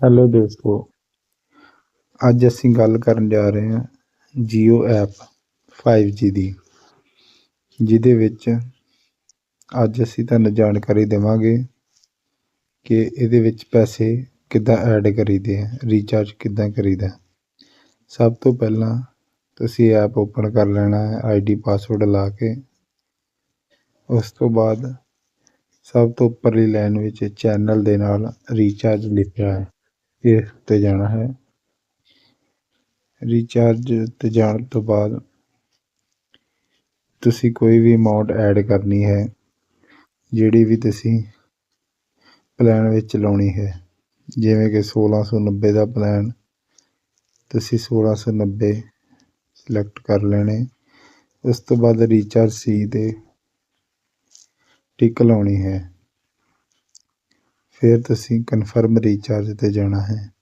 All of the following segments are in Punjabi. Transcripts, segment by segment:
ਹੈਲੋ ਦੋਸਤੋ, ਅੱਜ ਅਸੀਂ ਗੱਲ ਕਰਨ ਜਾ ਰਹੇ ਹਾਂ ਜੀਓ ਐਪ 5G ਦੀ, ਜਿਹਦੇ ਵਿੱਚ ਅੱਜ ਅਸੀਂ ਤੁਹਾਨੂੰ ਜਾਣਕਾਰੀ ਦੇਵਾਂਗੇ ਕਿ ਇਹਦੇ ਵਿੱਚ ਪੈਸੇ ਕਿੱਦਾਂ ਐਡ ਕਰੀਦੇ ਆ ਰੀਚਾਰਜ ਕਿੱਦਾਂ ਕਰੀਦਾ ਸਭ ਤੋਂ ਪਹਿਲਾਂ ਤੁਸੀਂ ਐਪ ਓਪਨ ਕਰ ਲੈਣਾ ਹੈ ਆਈਡੀ ਪਾਸਵਰਡ ਲਾ ਕੇ। ਉਸ ਤੋਂ ਬਾਅਦ ਸਭ ਤੋਂ ਉੱਪਰਲੀ ਲਾਈਨ ਵਿੱਚ ਚੈਨਲ ਦੇ ਨਾਲ ਰੀਚਾਰਜ ਲਿਖਿਆ ਹੈ। ਇਸ 'ਤੇ ਜਾਣਾ ਹੈ। ਰੀਚਾਰਜ 'ਤੇ ਜਾਣ ਤੋਂ ਬਾਅਦ ਤੁਸੀਂ ਕੋਈ ਵੀ ਅਮਾਊਂਟ ਐਡ ਕਰਨੀ ਹੈ, ਜਿਹੜੀ ਵੀ ਤੁਸੀਂ ਪਲਾਨ ਵਿੱਚ ਲਾਉਣੀ ਹੈ। ਜਿਵੇਂ ਕਿ ਸੋਲਾਂ ਸੌ ਨੱਬੇ ਦਾ ਪਲਾਨ ਤੁਸੀਂ ਸੋਲਾਂ ਸੌ ਨੱਬੇ ਸਿਲੈਕਟ ਕਰ ਲੈਣੇ। ਉਸ ਤੋਂ ਬਾਅਦ ਰੀਚਾਰਜ ਸੀ 'ਤੇ ਟਿਕ ਲਾਉਣੀ ਹੈ। ਫਿਰ ਤੁਸੀਂ ਕਨਫਰਮ ਰੀਚਾਰਜ 'ਤੇ ਜਾਣਾ ਹੈ।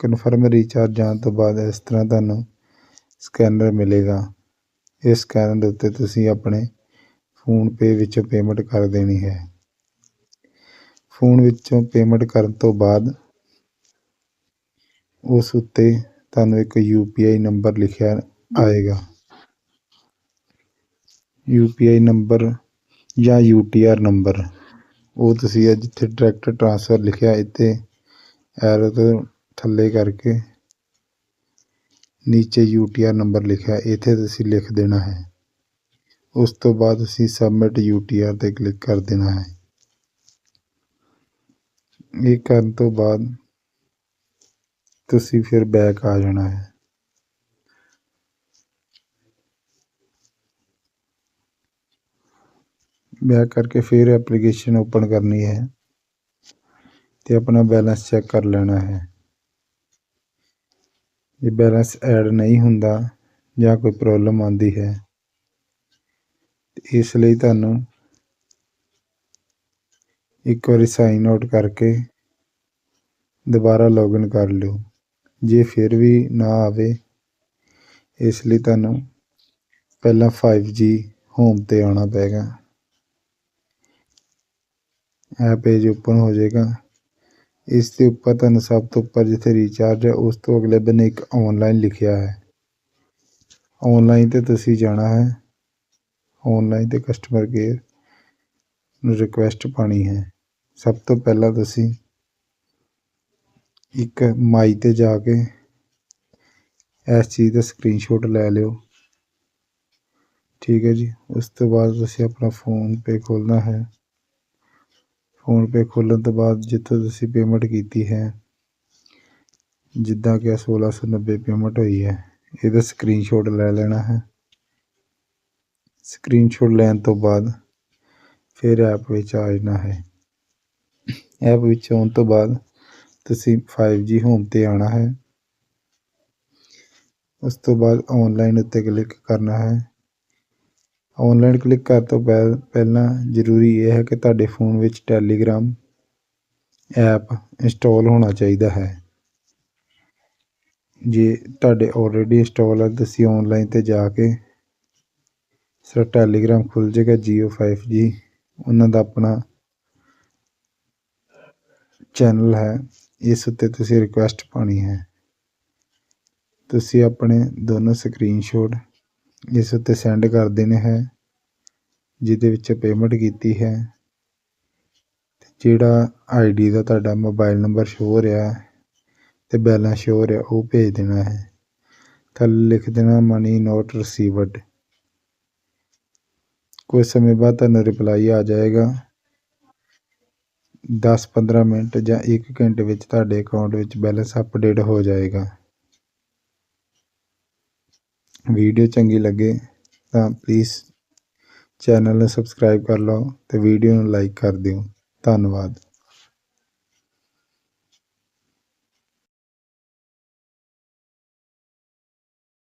ਕਨਫਰਮ ਰੀਚਾਰਜ ਜਾਣ ਤੋਂ ਬਾਅਦ ਇਸ ਤਰ੍ਹਾਂ ਤੁਹਾਨੂੰ ਸਕੈਨਰ ਮਿਲੇਗਾ। ਇਸ ਸਕੈਨਰ ਦੇ ਉੱਤੇ ਤੁਸੀਂ ਆਪਣੇ ਫੋਨਪੇ ਵਿੱਚੋਂ ਪੇਮੈਂਟ ਕਰ ਦੇਣੀ ਹੈ। ਫੋਨ ਵਿੱਚੋਂ ਪੇਮੈਂਟ ਕਰਨ ਤੋਂ ਬਾਅਦ ਉਸ ਉੱਤੇ ਤੁਹਾਨੂੰ ਇੱਕ ਯੂ ਪੀ ਆਈ ਨੰਬਰ ਲਿਖਿਆ ਆਏਗਾ। ਯੂ ਪੀ ਆਈ ਨੰਬਰ ਜਾਂ ਯੂ ਟੀ ਆਰ ਨੰਬਰ ਉਹ ਤੁਸੀਂ ਆ ਜਿੱਥੇ ਡਾਇਰੈਕਟ ਟ੍ਰਾਂਸਫਰ ਲਿਖਿਆ, ਇੱਥੇ ਐਰੋ ਤੋਂ ਥੱਲੇ ਕਰਕੇ ਨੀਚੇ ਯੂ ਟੀ ਆਰ ਨੰਬਰ ਲਿਖਿਆ, ਇੱਥੇ ਤੁਸੀਂ ਲਿਖ ਦੇਣਾ ਹੈ। ਉਸ ਤੋਂ ਬਾਅਦ ਅਸੀਂ ਸਬਮਿਟ ਯੂ ਟੀ ਆਰ 'ਤੇ ਕਲਿੱਕ ਕਰ ਦੇਣਾ ਹੈ। ਇਹ ਕਰਨ ਤੋਂ ਬਾਅਦ ਤੁਸੀਂ ਫਿਰ ਬੈਕ ਆ ਜਾਣਾ ਹੈ। ਬੈਕ ਕਰਕੇ ਫਿਰ ਐਪਲੀਕੇਸ਼ਨ ਓਪਨ ਕਰਨੀ ਹੈ ਤੇ ਆਪਣਾ ਬੈਲੈਂਸ ਚੈੱਕ ਕਰ ਲੈਣਾ ਹੈ। ਜੇ ਬੈਲੈਂਸ ਐਡ ਨਹੀਂ ਹੁੰਦਾ ਜਾਂ ਕੋਈ ਪ੍ਰੋਬਲਮ ਆਉਂਦੀ ਹੈ, ਇਸ ਲਈ ਤੁਹਾਨੂੰ ਇੱਕ ਵਾਰੀ ਸਾਈਨ ਆਊਟ ਕਰਕੇ ਦੁਬਾਰਾ ਲੌਗਇਨ ਕਰ ਲਿਓ। ਜੇ ਫਿਰ ਵੀ ਨਾ ਆਵੇ, ਇਸ ਲਈ ਤੁਹਾਨੂੰ ਪਹਿਲਾਂ 5G ਹੋਮ ਤੇ ਆਉਣਾ ਪਏਗਾ। ਇਹ ਪੇਜ ਓਪਨ ਹੋ ਜਾਏਗਾ। ਇਸ ਦੇ ਉੱਪਰ ਤੁਹਾਨੂੰ ਸਭ ਤੋਂ ਉੱਪਰ ਜਿੱਥੇ ਰੀਚਾਰਜ ਹੈ, ਉਸ ਤੋਂ ਅਗਲੇ ਬੰਨੇ ਇੱਕ ਆਨਲਾਈਨ ਲਿਖਿਆ ਹੈ। ਆਨਲਾਈਨ ਤੇ ਤੁਸੀਂ ਜਾਣਾ ਹੈ। ਆਨਲਾਈਨ ਤੇ ਕਸਟਮਰ ਕੇਅਰ ਨੂੰ ਰਿਕੁਐਸਟ ਪਾਣੀ ਹੈ। ਸਭ ਤੋਂ ਪਹਿਲਾਂ ਤੁਸੀਂ ਇੱਕ ਮਾਈ ਤੇ ਜਾ ਕੇ ਇਸ ਚੀਜ਼ ਦਾ ਸਕਰੀਨਸ਼ਾਟ ਲੈ ਲਿਓ। ਠੀਕ ਹੈ ਜੀ। ਉਸ ਤੋਂ ਬਾਅਦ ਤੁਸੀਂ ਆਪਣਾ ਫੋਨ ਪੇ ਖੋਲਣਾ ਹੈ। ਫੋਨਪੇ ਖੋਲ੍ਹਣ ਤੋਂ ਬਾਅਦ ਜਿੱਥੋਂ ਤੁਸੀਂ ਪੇਮੈਂਟ ਕੀਤੀ ਹੈ, ਜਿੱਦਾਂ ਕਿ ਸੋਲਾਂ ਸੌ ਨੱਬੇ ਪੇਮੈਂਟ ਹੋਈ ਹੈ, ਇਹਦਾ ਸਕਰੀਨਸ਼ਾਟ ਲੈ ਲੈਣਾ ਹੈ। ਸਕਰੀਨਸ਼ਾਟ ਲੈਣ ਤੋਂ ਬਾਅਦ ਫਿਰ ਐਪ ਵਿੱਚ ਆ ਜਾਣਾ ਹੈ। ਐਪ ਵਿੱਚ ਆਉਣ ਤੋਂ ਬਾਅਦ ਤੁਸੀਂ 5G ਹੋਮ ਤੇ ਆਉਣਾ ਹੈ। ਉਸ ਤੋਂ ਬਾਅਦ ਆਨਲਾਈਨ ਉੱਤੇ ਕਲਿੱਕ ਕਰਨਾ ਹੈ। ਔਨਲਾਈਨ ਕਲਿੱਕ ਕਰਨ ਤੋਂ ਪਹਿਲਾਂ ਜ਼ਰੂਰੀ ਇਹ ਹੈ ਕਿ ਤੁਹਾਡੇ ਫੋਨ ਵਿੱਚ ਟੈਲੀਗ੍ਰਾਮ ਐਪ ਇੰਸਟਾਲ ਹੋਣਾ ਚਾਹੀਦਾ ਹੈ। ਜੇ ਤੁਹਾਡੇ ਆਲਰੇਡੀ ਇੰਸਟਾਲ ਹੈ ਤੁਸੀਂ ਔਨਲਾਈਨ ਤੇ ਜਾ ਕੇ ਸਰ ਟੈਲੀਗ੍ਰਾਮ ਖੁੱਲ ਜਾਏਗਾ Jio 5G ਉਹਨਾਂ ਦਾ ਆਪਣਾ ਚੈਨਲ ਹੈ। ਇਸ ਉੱਤੇ ਤੁਸੀਂ ਰਿਕੁਐਸਟ ਪਾਣੀ ਹੈ। ਤੁਸੀਂ ਆਪਣੇ ਦੋਨੋਂ ਸਕਰੀਨਸ਼ਾਟ ਇਸ ਉੱਤੇ ਸੈਂਡ ਕਰ ਦੇਣੇ ਹੈ, ਜਿਹਦੇ ਵਿੱਚ ਪੇਮੈਂਟ ਕੀਤੀ ਹੈ ਜਿਹੜਾ ਆਈਡੀ ਦਾ ਤੁਹਾਡਾ ਮੋਬਾਈਲ ਨੰਬਰ ਸ਼ੋ ਹੋ ਰਿਹਾ ਤੇ ਬੈਲੈਂਸ ਸ਼ੋ ਹੋ ਰਿਹਾ, ਉਹ ਭੇਜ ਦੇਣਾ ਹੈ। ਥੱਲੇ ਲਿਖ ਦੇਣਾ ਮਨੀ ਨੋਟ ਰਿਸੀਵਡ ਕੁਝ ਸਮੇਂ ਬਾਅਦ ਤੁਹਾਨੂੰ ਰਿਪਲਾਈ ਆ ਜਾਏਗਾ। 10-15 ਮਿੰਟ ਜਾਂ 1 ਘੰਟੇ ਵਿੱਚ ਤੁਹਾਡੇ ਅਕਾਊਂਟ ਵਿੱਚ ਬੈਲੈਂਸ ਅਪਡੇਟ ਹੋ ਜਾਏਗਾ। ਵੀਡੀਓ ਚੰਗੀ ਲੱਗੇ ਤਾਂ ਪਲੀਜ਼ ਚੈਨਲ ਨੂੰ ਸਬਸਕ੍ਰਾਈਬ ਕਰ ਲਓ ਅਤੇ ਵੀਡੀਓ ਨੂੰ ਲਾਈਕ ਕਰ ਦਿਓ। ਧੰਨਵਾਦ।